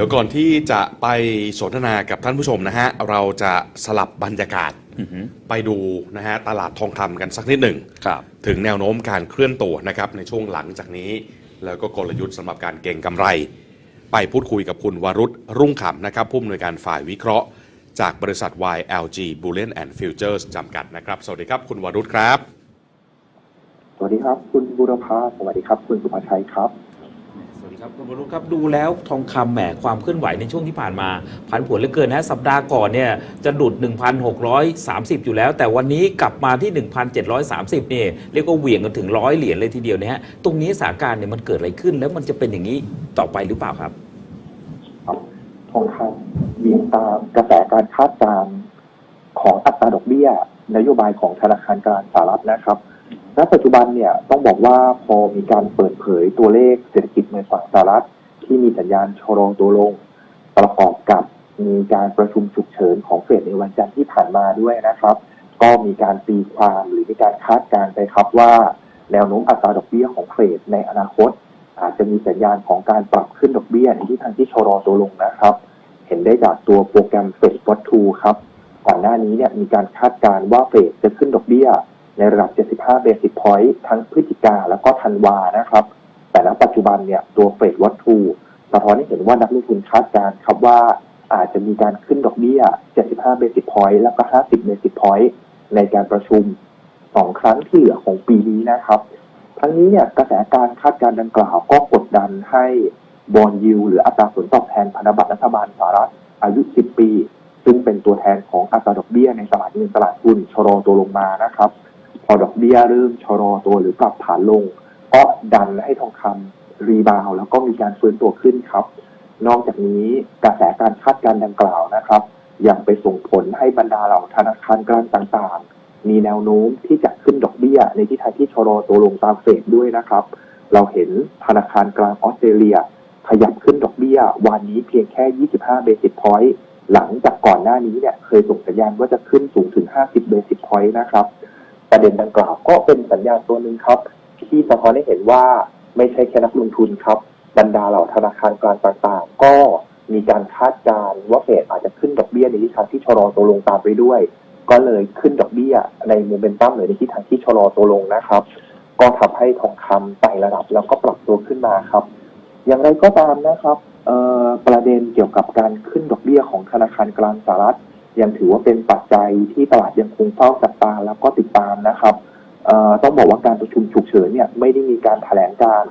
ดี๋ยวก่อนที่จะไปสนทนากับท่านผู้ชมนะฮะ เราจะสลับบรรยากาศอือหือไปดูนะฮะตลาดทองคำกันสักนิดหนึ่งครับถึงแนวโน้มการเคลื่อนตัวนะครับในช่วงหลังจากนี้ แล้วก็กลยุทธ์สำหรับการเก่งกำไร ไปพูดคุยกับคุณวรุษรุ่งขำนะครับผู้อำนวยการฝ่ายวิเคราะห์ จากบริษัท YLG Bullion and Futures จำกัดนะครับ สวัสดีครับ คุณวรุษครับ สวัสดีครับ คุณบุรพาสวัสดีครับ คุณสุภาชัยครับ สวัสดีครับคุณวรุครับดูแล้วทองคำแหมความเคลื่อนไหวในช่วงที่ผ่านมาผันผวนเหลือเกินนะสัปดาห์ก่อนเนี่ยจะดุด 1,630 อยู่แล้ว แต่วันนี้กลับมาที่ 1,730เนี่ยเรียกว่าเหวี่ยงกันถึงร้อยเหรียญเลยทีเดียวนะฮะตรงนี้สถานการณ์เนี่ยมันเกิดอะไรขึ้น แล้วมันจะเป็นอย่างนี้ต่อไปหรือเปล่าครับทองคำเบี่ยงตามกระแสการคาดการณ์ของอัตราดอกเบี้ย นโยบายของธนาคารกลางสหรัฐนะครับ ณปัจจุบันเนี่ยต้องบอกว่าพอมีการเปิดเผยตัวเลขเศรษฐกิจในฝั่งสหรัฐ ที่มีสัญญาณชะลอตัวลง ประกอบกับมีการประชุมฉุกเฉินของเฟดในวันจันทร์ที่ผ่านมาด้วยนะครับ ก็มีการตีความหรือมีการคาดการณ์ไปครับว่าแนวโน้มอัตราดอกเบี้ยของเฟดในอนาคต อาจจะมีสัญญาณของการปรับขึ้นดอกเบี้ยในทิศทางที่ชะลอตัวลงนะครับ เห็นได้จากตัวโปรแกรมเฟดวัตทูครับก่อนหน้านี้เนี่ยมีการคาดการณ์ว่าเฟดจะขึ้นดอกเบี้ย ในระดับ 75 เบสิ s พอยต์ทั้งพฤศจิกาแล้วก็ธันวานะครับ แต่ณปัจจุบันเนี่ยตัวเฟดวัตทูสะท้อนให้เห็นว่านักลงทุนคาดการณ์ครับว่าอาจจะมีการขึ้นดอกเบี้ย 75 เบสิ s พอยต์แล้วก็ 50 เบสิ s พอยต์ในการประชุมสองครั้งที่เหลือของปีนี้นะครับ ทั้งนี้เนี่ยกระแสการคาดการณ์ดังกล่าวก็กดดันให้บอลยูหรืออัตราผลตอบแทนพันธบัตรรัฐบาลสหรัฐอายุ 10 ปี ซึ่งเป็นตัวแทนของอัตราดอกเบี้ยในตลาดเงินตลาดหุ้นชะลอตัวลงมานะครับ อดอกเบี้ยเริ่มชะลอตัวหรือปรับฐานลง ก็ดันให้ทองคำรีบาวแล้วก็มีการฟื้นตัวขึ้นครับ นอกจากนี้กระแสการคาดการณ์ดังกล่าวนะครับ ยังไปส่งผลให้บรรดาเหล่าธนาคารกลางต่างๆ มีแนวโน้มที่จะขึ้นดอกเบี้ย ในทิศทางที่ชะลอตัวลงตามเฟดด้วยนะครับ เราเห็นธนาคารกลางออสเตรเลีย ขยับขึ้นดอกเบี้ย วันนี้เพียงแค่ 25 เบสิ s พอยต์หลังจากก่อนหน้านี้เนี่ยเคยส่งสัญญาณว่าจะขึ้นสูงถึง 50 เบสิ s พอยต์นะครับ ประเด็นดังกล่าวก็เป็นสัญญาณตัวหนึ่งครับ ที่สะท้อนให้เห็นว่าไม่ใช่แค่นักลงทุนครับ บรรดาเหล่าธนาคารกลางต่างๆ ก็มีการคาดการณ์ว่าเฟดอาจจะขึ้นดอกเบี้ยในทิศทางที่ชะลอตัวลงตามไปด้วย ก็เลยขึ้นดอกเบี้ยในโมเมนตัมหรือในทิศทางที่ชะลอตัวลงนะครับ ก็ทำให้ทองคำไต่ระดับแล้วก็ปรับตัวขึ้นมาครับ อย่างไรก็ตามนะครับประเด็นเกี่ยวกับการขึ้นดอกเบี้ยของธนาคารกลางสหรัฐ ยังถือว่าเป็นปัจจัยที่ตลาดยังคงเฝ้าจับตาแล้วก็ติดตามนะครับต้องบอกว่าการประชุมฉุกเฉินเนี่ยไม่ได้มีการแถลงการ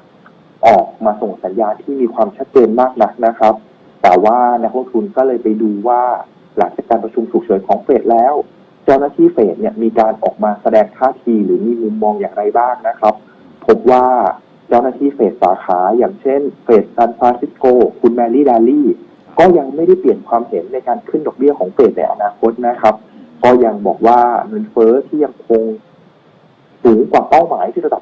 ออกมาส่งสัญญาณที่มีความชัดเจนมากนักนะครับ แต่ว่านักลงทุนก็เลยไปดูว่าหลังจากการประชุมฉุกเฉินของเฟดแล้ว เจ้าหน้าที่เฟดเนี่ยมีการออกมาแสดงท่าทีหรือมีมุมมองอย่างไรบ้างนะครับ พบว่าเจ้าหน้าที่เฟดสาขาอย่างเช่นเฟดซานฟรานซิสโกคุณแมรี่ดาลี่ ก็ยังไม่ได้เปลี่ยนความเห็นในการขึ้นดอกเบี้ยของเฟดในอนาคตนะครับ ก็ยังบอกว่าเงินเฟ้อที่ยังคงสูงกว่าเป้าหมายที่ระดับ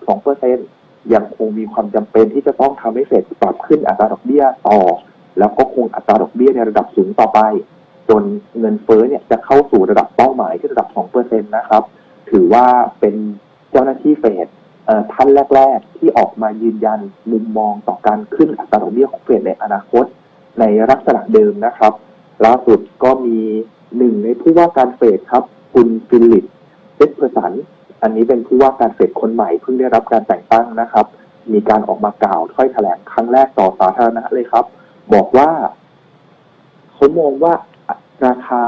2%ยังคงมีความจำเป็นที่จะต้องทำให้เฟดปรับขึ้นอัตราดอกเบี้ยต่อ แล้วก็คงอัตราดอกเบี้ยในระดับสูงต่อไป จนเงินเฟ้อเนี่ยจะเข้าสู่ระดับเป้าหมายที่ระดับ 2%นะครับ ถือว่าเป็นเจ้าหน้าที่เฟดท่านแรก ๆ ที่ออกมายืนยันมุมมองต่อการขึ้นอัตราดอกเบี้ยของเฟดในอนาคต ในลักษณะเดิมนะครับ ล่าสุดก็มีหนึ่งในผู้ว่าการเฟดครับ คุณฟิลิปเจสเพอร์สัน อันนี้เป็นผู้ว่าการเฟดคนใหม่เพิ่งได้รับการแต่งตั้งนะครับ มีการออกมากล่าวถ้อยแถลงครั้งแรกต่อสาธารณะเลยครับ บอกว่าเขามองว่าราคา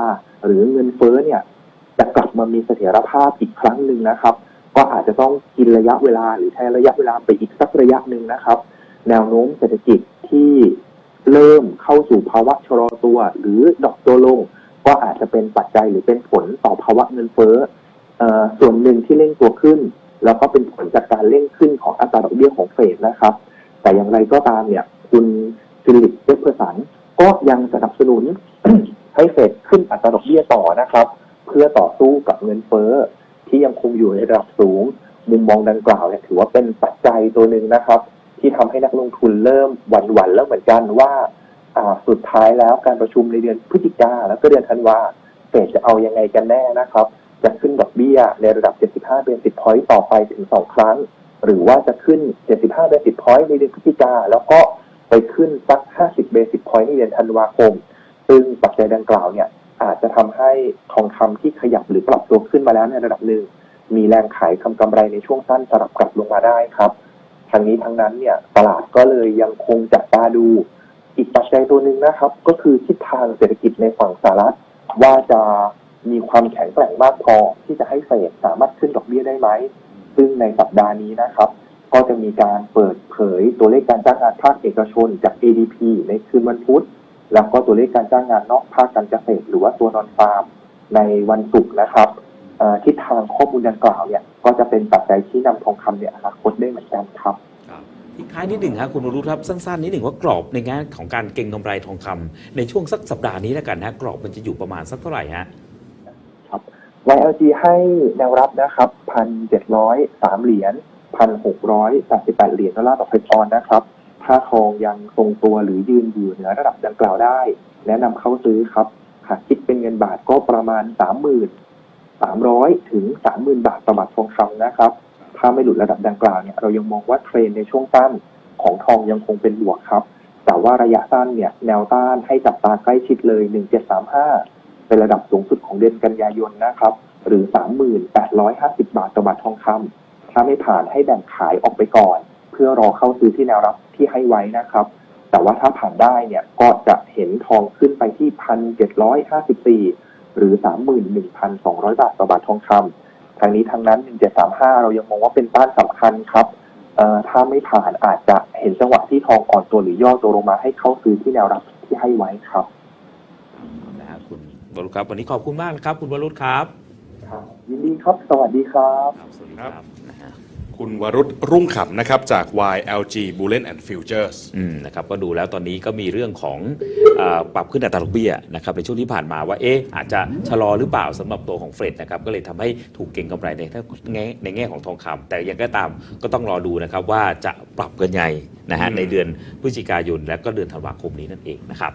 หรือเงินเฟ้อเนี่ยจะกลับมามีเสถียรภาพอีกครั้งหนึ่งนะครับ ก็อาจจะต้องกินระยะเวลาหรือใช้ระยะเวลาไปอีกสักระยะหนึ่งนะครับ แนวโน้มเศรษฐกิจที่ เริ่มเข้าสู่ภาวะชะลอตัว หรือดอกตัวลง ก็อาจจะเป็นปัจจัยหรือเป็นผลต่อภาวะเงินเฟ้ออส่วนหนึ่งที่เร่งตัวขึ้น แล้วก็เป็นผลจากการเร่งขึ้นของอัตราดอกเบี้ยของเฟดนะครับ แต่อย่างไรก็ตามเนี่ย คุณฟิลิปเจฟเฟอร์สันก็ยังสนับสนุนให้เฟดขึ้นอัตราดอกเบี้ยต่อนะครับ เพื่อต่อสู้กับเงินเฟ้อที่ยังคงอยู่ในระดับสูง มุมมองดังกล่าวเนี่ยถือว่าเป็นปัจจัยตัวหนึ่งนะครับ ที่ทำให้นักลงทุนเริ่มหวั่นๆแล้วเหมือนกันว่าอ่าสุดท้ายแล้วการประชุมในเดือนพฤศจิกาแล้วก็เดือนธันวาเฟดจะเอายังไงกันแน่นะครับ จะขึ้นดอกเบี้ยในระดับ 75 เบสิ s พอยต์ต่อไปถึง 2 ครั้ง หรือว่าจะขึ้น 75 เบสิ s พอยต์ในเดือนพฤศจิกาแล้วก็ไปขึ้นสัก 50 เบสิ c พอยต์ในเดือนธันวาคม ซึ่งปัจจัยดังกล่าวเนี่ยอาจจะทำให้ทองคำที่ขยับหรือปรับตัวขึ้นมาแล้วในระดับหนึ่งมีแรงขายทำกำไรในช่วงสั้นสลับกลับลงมาได้ครับ ทางนี้ทางนั้นเนี่ยตลาดก็เลยยังคงจับตาดูอีกปัจจัยตัวหนึ่งนะครับ ก็คือทิศทางเศรษฐกิจในฝั่งสหรัฐ ว่าจะมีความแข็งแกร่งมากพอที่จะให้เฟดสามารถขึ้นดอกเบี้ยได้ไหม ซึ่งในสัปดาห์นี้นะครับ ก็จะมีการเปิดเผยตัวเลขการจ้างงานภาคเอกชนจาก ADP ในคืนวันพุธแล้วก็ตัวเลขการจ้างงานนอกภาคการเกษตรหรือว่าตัวนอนฟาร์มในวันศุกร์นะครับ ทิศทางข้อมูลดังกล่าวเนี่ยก็จะเป็นปัจจัยที่นำทองคำในอนาคตได้เหมือนกันครับทิ้งท้ายนิดหนึ่งครับคุณวรุษครับสั้นๆนิดหนึ่งว่ากรอบในแง่ของการเก็งกำไรทองคำในช่วงสักสัปดาห์นี้แล้วกันนะกรอบมันจะอยู่ประมาณสักเท่าไหร่ฮะ YLG ให้แนวรับนะครับพันเจ็ดร้อยสามเหรียญพันหกร้อยแปดสิบแปดเหรียญดอลลาร์ต่อเพชรออนนะครับ ถ้าทองยังทรงตัวหรือยืนอยู่เหนือระดับดังกล่าวได้ แนะนำเข้าซื้อครับหากคิดเป็นเงินบาทก็ประมาณสามหมื่น สามร้อยถึงสามหมื่นบาทต่อบาททองคำนะครับ ถ้าไม่หลุดระดับดังกล่าวเนี่ยเรายังมองว่าเทรนในช่วงสั้นของทองยังคงเป็นบวกครับ แต่ว่าระยะสั้นเนี่ยแนวต้านให้จับตาใกล้ชิดเลย 1735 เป็นระดับสูงสุดของเดือนกันยายนนะครับ หรือ 3850 บาทต่อบาททองคำถ้าไม่ผ่านให้แบ่งขายออกไปก่อน เพื่อรอเข้าซื้อที่แนวรับที่ให้ไว้นะครับ แต่ว่าถ้าผ่านได้เนี่ยก็จะเห็นทองขึ้นไปที่ 1,754 หรือ 31,200 บาทต่อบาททองคำทางนี้ทางนั้น 1735 เรายังมองว่าเป็นต้านสำคัญครับเอ่อถ้าไม่ผ่านอาจจะเห็นจังหวะที่ทองอ่อนตัวหรือย่อตัวลงมาให้เข้าซื้อที่แนวรับที่ให้ไว้ครับนะฮะคุณวรุษครับ วันนี้ขอบคุณมากนะครับ คุณวรุษครับ ครับ ยินดีครับ สวัสดีครับครับสวัสดีครับนะฮะ คุณวรุษรุ่งขำนะครับ จาก YLG Bullion and Futures อืมนะครับก็ดูแล้วตอนนี้ก็มีเรื่องของเออปรับขึ้นอัตราดอกเบี้ยนะครับในช่วงที่ผ่านมาว่าเอ๊ะอาจจะชะลอหรือเปล่าสำหรับตัวของเฟดนะครับก็เลยทำให้ถูกเก็งกำไรในแง่ในแง่ของทองคำแต่ยังก็ตามก็ต้องรอดูนะครับว่าจะปรับกันไงนะฮะอืมในเดือนพฤศจิกายนและก็เดือนธันวาคมนี้นั่นเองนะครับ